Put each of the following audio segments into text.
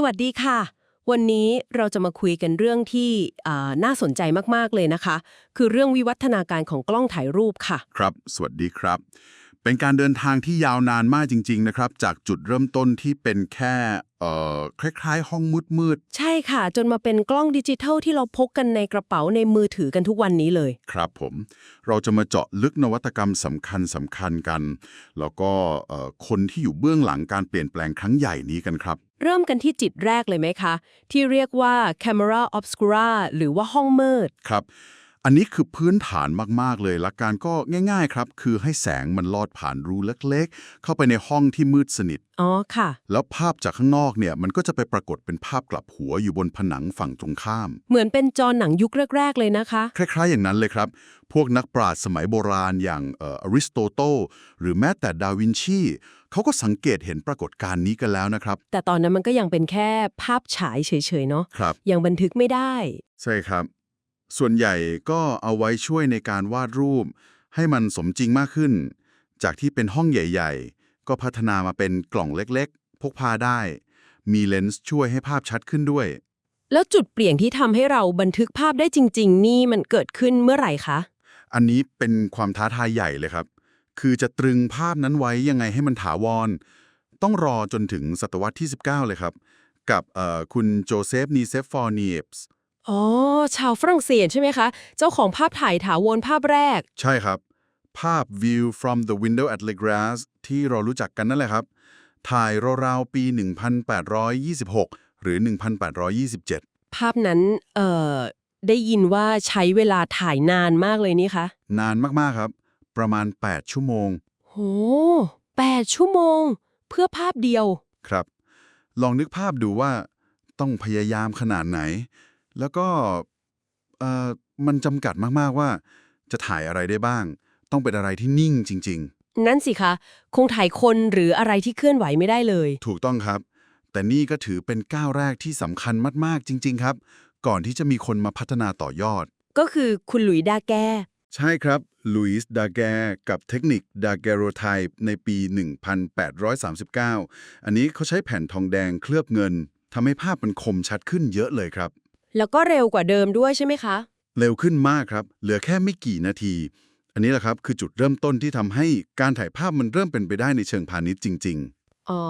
สวัสดีค่ะ วันนี้เราจะมาคุยกันเรื่องที่อ่าน่าสนใจมาก ๆ เลยนะคะ คือเรื่องวิวัฒนาการของกล้องถ่ายรูปค่ะ ครับ สวัสดีครับ เป็นการเดินทางที่ยาวนานมากจริง ๆ นะครับ จากจุดเริ่มต้นที่เป็นแค่เอ่อคล้ายๆ ห้องมืดใช่ค่ะ จนมาเป็นกล้องดิจิทัลที่เราพกกันในกระเป๋าในมือถือกันทุกวันนี้เลย ๆครับผม เราจะมาเจาะลึกนวัตกรรมสำคัญสำคัญกัน แล้วก็เอ่อคนที่อยู่เบื้องหลังการเปลี่ยนแปลงครั้งใหญ่นี้กันครับ เริ่มกันที่จิตแรกเลยไหมคะ ที่เรียกว่า camera obscura หรือว่าห้องมืด ครับ อันนี้คือพื้นฐานมาก ๆ เลยหลักการก็ง่าย ๆ ครับ คือให้แสงมันลอดผ่านรูเล็ก ๆ เข้าไปในห้องที่มืดสนิท อ๋อ ค่ะ แล้วภาพจากข้างนอกเนี่ย มันก็จะไปปรากฏเป็นภาพกลับหัวอยู่บนผนังฝั่งตรงข้าม เหมือนเป็นจอหนังยุคแรก ๆ เลยนะคะ คล้าย ๆ อย่างนั้นเลยครับ พวกนักปราชญ์สมัยโบราณอย่างเอ่ออริสโตเติลหรือแม้แต่ดาวินชีเขาก็สังเกตเห็นปรากฏการณ์นี้กันแล้วนะครับ แต่ตอนนั้นมันก็ยังเป็นแค่ภาพฉายเฉยๆเนาะครับ ยังบันทึกไม่ได้ ใช่ครับ ส่วนใหญ่ก็เอาไว้ช่วยในการวาดรูป ให้มันสมจริงมากขึ้น จากที่เป็นห้องใหญ่ ๆ ก็พัฒนามาเป็นกล่องเล็กๆ พกพาได้ มีเลนส์ช่วยให้ภาพชัดขึ้นด้วย แล้วจุดเปลี่ยนที่ทำให้เราบันทึกภาพได้จริง ๆ นี่มันเกิดขึ้นเมื่อไหร่คะ อันนี้เป็นความท้าทายใหญ่เลยครับ คือจะตรึงภาพนั้นไว้ยังไงให้มันถาวร ต้องรอจนถึงศตวรรษที่ 19 เลยครับ กับเอ่อคุณโจเซฟนีเซฟฟอร์เนียส์ อ๋อ ชาวฝรั่งเศสใช่ไหมคะ เจ้าของภาพถ่ายถาวรภาพแรก ใช่ครับ ภาพ View from the Window at Le Gras ที่เรารู้จักกันนั่นแหละครับ ถ่ายราวๆปี 1826 หรือ 1827 ภาพนั้น เอ่อ ได้ยินว่าใช้เวลาถ่ายนานมากเลยนี่คะ นานมากๆครับ ประมาณ 8 ชั่วโมง โหแปดชั่วโมง เพื่อภาพเดียว ครับ ลองนึกภาพดูว่าต้องพยายามขนาดไหน แล้วก็เอ่อมันจำกัดมากๆว่าจะถ่ายอะไรได้บ้าง ต้องเป็นอะไรที่นิ่งจริงนั่นสิคะ คงถ่ายคนหรืออะไรที่เคลื่อนไหวไม่ได้เลยๆถูกต้องครับ แต่นี่ก็ถือเป็นก้าวแรกที่สำคัญมากๆ จริง ๆ ครับ ก่อนที่จะมีคนมาพัฒนาต่อยอด ก็คือคุณหลุยส์ดาแก ใช่ครับลุยส์ดาแกกับเทคนิคดาแกโรไทป์ในปี 1839 อันนี้เขาใช้แผ่นทองแดงเคลือบเงินทำให้ภาพมันคมชัดขึ้นเยอะเลยครับ แล้วก็เร็วกว่าเดิมด้วยใช่ไหมคะ เร็วขึ้นมากครับ เหลือแค่ไม่กี่นาที อันนี้แหละครับคือจุดเริ่มต้นที่ทำให้การถ่ายภาพมันเริ่มเป็นไปได้ในเชิงพาณิชย์จริง อ๋อ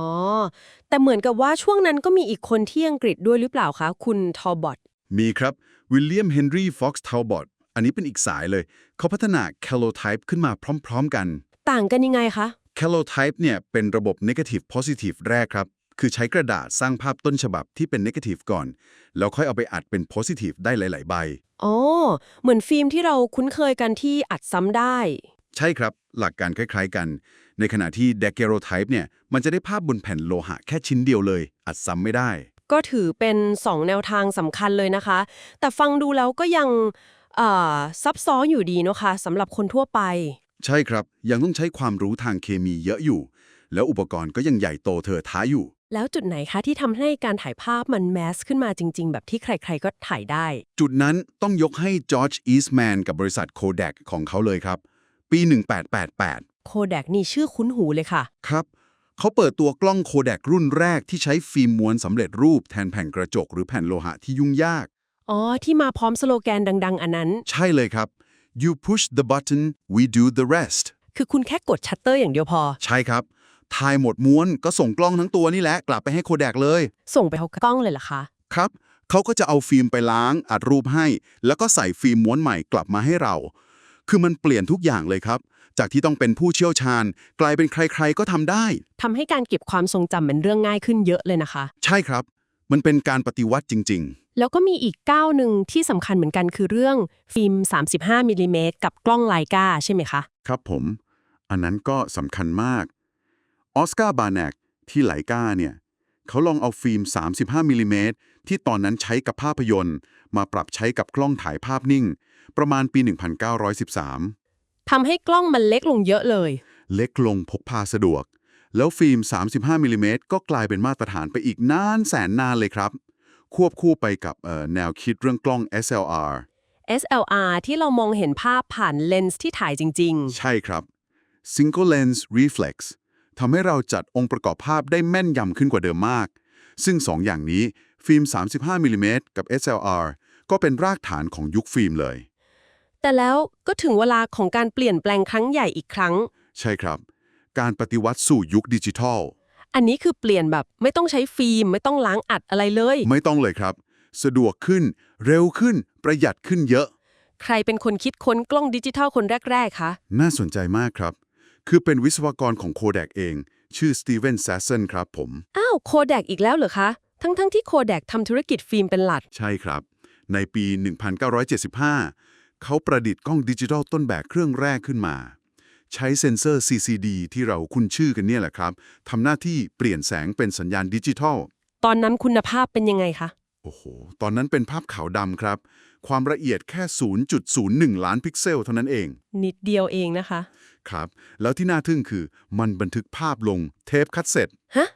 แต่เหมือนกับว่าช่วงนั้นก็มีอีกคนที่อังกฤษด้วยหรือเปล่าคะ คุณทอบอตๆ มีครับวิลเลียมเฮนรี่ฟ็อกซ์ทาวบอตอันนี้เป็นอีกสายเลย เขาพัฒนา Calotype ขึ้นมาพร้อม ๆ กัน ต่างกันยังไงคะ Calotype เนี่ยเป็นระบบ Negative Positive แรกครับ คือใช้กระดาษสร้างภาพต้นฉบับที่เป็น Negative ก่อน แล้วค่อยเอาไปอัดเป็น Positive ได้หลาย ๆ ใบ อ๋อ เหมือนฟิล์มที่เราคุ้นเคยกันที่อัดซ้ำได้ ใช่ครับ หลักการคล้าย ๆ กัน ในขณะที่ Daguerreotype เนี่ย มันจะได้ภาพบนแผ่นโลหะแค่ชิ้นเดียวเลย อัดซ้ำไม่ได้ ก็ถือเป็น 2 แนวทางสำคัญเลยนะคะ แต่ฟังดูแล้วก็ยังเอ่อซับซ้อนอยู่ดีเนอะคะสำหรับคนทั่วไป ใช่ครับ ยังต้องใช้ความรู้ทางเคมีเยอะอยู่ แล้วอุปกรณ์ก็ยังใหญ่โตเธอท้าอยู่ แล้วจุดไหนคะที่ทำให้การถ่ายภาพมันแมสขึ้นมาจริง ๆ แบบที่ใคร ๆ ก็ถ่ายได้ จุดนั้นต้องยกให้จอร์จอีสแมนกับบริษัทโคด a กของเขาเลยครับ ปี 1888 โคแดกนี่ชื่อคุ้นหูเลยค่ะ ครับ เขาเปิดตัวกล้องโคด a กรุ่นแรกที่ใช้ฟิล์มม้วนสำเร็จรูปแทนแผ่นกระจกหรือแผ่นโลหะที่ยุ่งยาก อ๋อ ที่มาพร้อมสโลแกนดัง ๆ อันนั้น ใช่เลยครับ you push the button we do the rest คือคุณแค่กดชัตเตอร์อย่างเดียวพอ ใช่ครับ ถ่ายหมดม้วนก็ส่งกล้องทั้งตัวนี่แหละกลับไปให้โคด a กเลย ส่งไปเขากล้องเลยเหรอคะ ครับเขาก็จะเอาฟิล์มไปล้างอัดรูปให้ แล้วก็ใส่ฟิล์มม้วนใหม่กลับมาให้เรา คือมันเปลี่ยนทุกอย่างเลยครับ จากที่ต้องเป็นผู้เชี่ยวชาญ กลายเป็นใครๆก็ทำได้ ทำให้การเก็บความทรงจำเป็นเรื่องง่ายขึ้นเยอะเลยนะคะ ใช่ครับ มันเป็นการปฏิวัติจริงแล้วก็มีอีกก้าวหนึ่งที่สำคัญเหมือนกันคือเรื่องฟิล์ม 35มิลลิเมตรกับกล้องไลกาใช่ไหมคะๆครับผม อันนั้นก็สำคัญมาก ออสการ์บาร์แนกที่ไลกาเนี่ยเขาลองเอาฟิล์ม 35มิลลิเมตรที่ตอนนั้นใช้กับภาพยนตร์ มาปรับใช้กับกล้องถ่ายภาพนิ่ง ประมาณปี 1913 ทำให้กล้องมันเล็กลงเยอะเลย เล็กลงพกพาสะดวก แล้วฟิล์ม 35มิลลิเมตรก็กลายเป็นมาตรฐานไปอีกนานแสนนานเลยครับ ควบคู่ไปกับเอ่อแนวคิดเรื่องกล้อง SLR SLR ที่เรามองเห็นภาพผ่านเลนส์ที่ถ่ายจริงใช่ครับ Single Lens Reflex ทำให้เราจัดองค์ประกอบภาพได้แม่นยำขึ้นกว่าเดิมมาก ซึ่งสองอย่างนี้ฟิล์ม 35มิลลิเมตรกับ SLR ก็เป็นรากฐานของยุคฟิล์มเลย แต่แล้วก็ถึงเวลาของการเปลี่ยนแปลงครั้งใหญ่อีกครั้ง ใช่ครับ การปฏิวัติสู่ยุคดิจิทัล อันนี้คือเปลี่ยนแบบไม่ต้องใช้ฟิล์ม ไม่ต้องล้างอัดอะไรเลย ไม่ต้องเลยครับ สะดวกขึ้น เร็วขึ้น ประหยัดขึ้นเยอะ ใครเป็นคนคิดค้นกล้องดิจิทัลคนแรก ๆ คะ น่าสนใจมากครับ คือเป็นวิศวกรของโค d ดกเอง ชื่อสตีเวนแซสเซนครับผม อ้าวโคแดกอีกแล้วเหรอคะ ทั้งๆที่โคแดกทำธุรกิจฟิล์มเป็นหลัก ใช่ครับ ในปี 1975 เขาประดิษฐ์กล้องดิจิทัลต้นแบบเครื่องแรกขึ้นมา ใช้เซ็นเซอร์ CCD ที่เราคุ้นชื่อกันเนี่ยแหละครับทำหน้าที่เปลี่ยนแสงเป็นสัญญาณดิจิทัล ตอนนั้นคุณภาพเป็นยังไงคะ โอ้โห ตอนนั้นเป็นภาพขาวดำครับ ความละเอียดแค่ 0.01 ล้านพิกเซลเท่านั้นเอง นิดเดียวเองนะคะ ครับ แล้วที่น่าทึ่งคือมันบันทึกภาพลงเทปคัสเซ็ตฮะ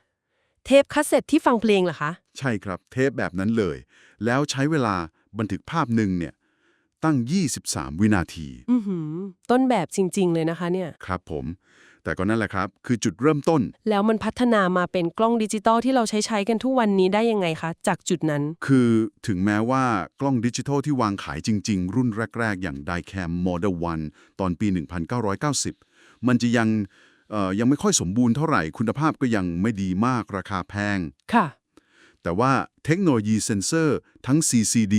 เทปคาสเซ็ตที่ฟังเพลงเหรอคะ ใช่ครับ เทปแบบนั้นเลย แล้วใช้เวลาบันทึกภาพหนึ่งเนี่ยตั้ง 23 วินาทีอือหือต้นแบบจริง ๆ เลยนะคะเนี่ย ครับผม แต่ก็นั่นแหละครับ คือจุดเริ่มต้น แล้วมันพัฒนามาเป็นกล้องดิจิตอลที่เราใช้ใช้กันทุกวันนี้ได้ยังไงคะ จากจุดนั้น คือถึงแม้ว่ากล้องดิจิทัลที่วางขายจริง ๆ รุ่นแรก ๆ อย่าง Dicam Model 1 ตอนปี 1990 มันจะยังเอ่อยังไม่ค่อยสมบูรณ์เท่าไหร่คุณภาพก็ยังไม่ดีมากราคาแพง ค่ะ แต่ว่าเทคโนโลยีเซ็นเซอร์ทั้ง CCD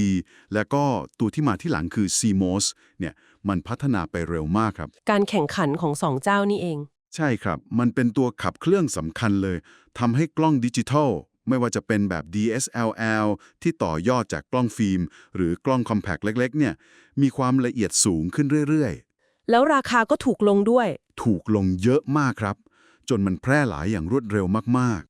และก็ตัวที่มาที่หลังคือ CMOS เนี่ยมันพัฒนาไปเร็วมากครับ การแข่งขันของสองเจ้านี่เอง ใช่ครับ มันเป็นตัวขับเครื่องสำคัญเลยทำให้กล้องดิจิทัล ไม่ว่าจะเป็นแบบ DSLR ที่ต่อยอดจากกล้องฟิล์ม หรือกล้องคอมแพคเล็ก ๆ เนี่ย มีความละเอียดสูงขึ้นเรื่อยแล้วราคาก็ถูกลงด้วยๆถูกลงเยอะมากครับ จนมันแพร่หลายอย่างรวดเร็วมาก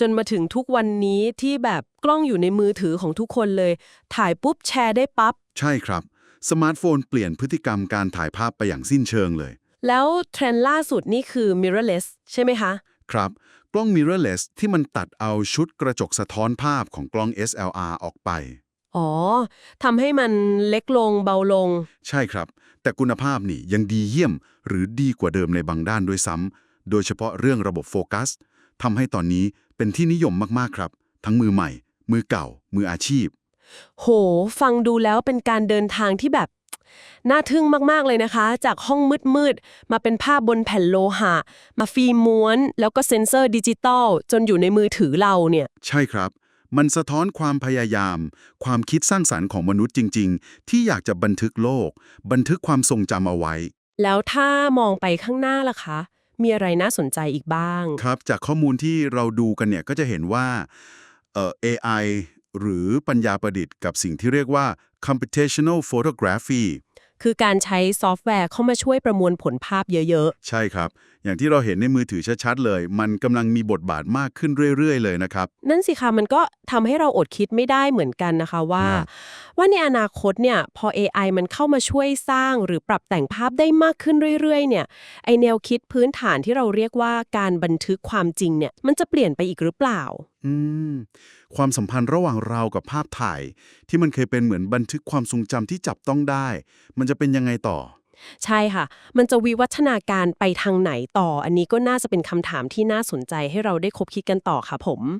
จนมาถึงทุกวันนี้ที่แบบกล้องอยู่ในมือถือของทุกคนเลย ถ่ายปุ๊บแชร์ได้ปั๊บๆใช่ครับ สมาร์ทโฟนเปลี่ยนพฤติกรรมการถ่ายภาพไปอย่างสิ้นเชิงเลย แล้วเทรนด์ล่าสุดนี่คือ mirrorless ใช่ไหมคะ ครับ กล้อง mirrorless ที่มันตัดเอาชุดกระจกสะท้อนภาพของกล้อง SLR ออกไป อ๋อทำให้มันเล็กลงเบาลง ใช่ครับ แต่คุณภาพนี่ยังดีเยี่ยม หรือดีกว่าเดิมในบางด้านด้วยซ้ำโดยเฉพาะเรื่องระบบโฟกัสทำให้ตอนนี้เป็นที่นิยมมากๆครับ ทั้งมือใหม่ มือเก่า มืออาชีพ โห ฟังดูแล้วเป็นการเดินทางที่แบบ น่าทึ่งมากๆเลยนะคะ จากห้องมืดๆ มาเป็นภาพบนแผ่นโลหะ มาฟิล์มม้วน แล้วก็เซ็นเซอร์ดิจิตอลจนอยู่ในมือถือเราเนี่ย ใช่ครับ มันสะท้อนความพยายาม ความคิดสร้างสรรค์ของมนุษย์จริง ๆ ที่อยากจะบันทึกโลก บันทึกความทรงจำเอาไว้ แล้วถ้ามองไปข้างหน้าล่ะคะ มีอะไรน่าสนใจอีกบ้าง ครับ จากข้อมูลที่เราดูกันเนี่ยก็จะเห็นว่าเอ่อ AI หรือปัญญาประดิษฐ์กับสิ่งที่เรียกว่า computational photography คือการใช้ซอฟต์แวร์เข้ามาช่วยประมวลผลภาพเยอะใช่ครับ อย่างที่เราเห็นในมือถือชัดๆเลย มันกำลังมีบทบาทมากขึ้นเรื่อยๆ เลยนะครับๆนั่นสิคะมันก็ทำให้เราอดคิดไม่ได้เหมือนกันนะคะว่าครับว่าในอนาคตเนี่ยพอ AI มันเข้ามาช่วยสร้างหรือปรับแต่งภาพได้มากขึ้นเรื่อยๆ เนี่ยไอแนวคิดพื้นฐานที่เราเรียกว่าการบันทึกความจริงเนี่ยมันจะเปลี่ยนไปอีกหรือเปล่าอืมความสัมพันธ์ระหว่างเรากับภาพถ่าย ที่มันเคยเป็นเหมือนบันทึกความทรงจำที่จับต้องได้ มันจะเป็นยังไงต่อ ใช่ค่ะ มันจะวิวัฒนาการไปทางไหนต่อ อันนี้ก็น่าจะเป็นคำถามที่น่าสนใจให้เราได้คบคิดกันต่อค่ะผม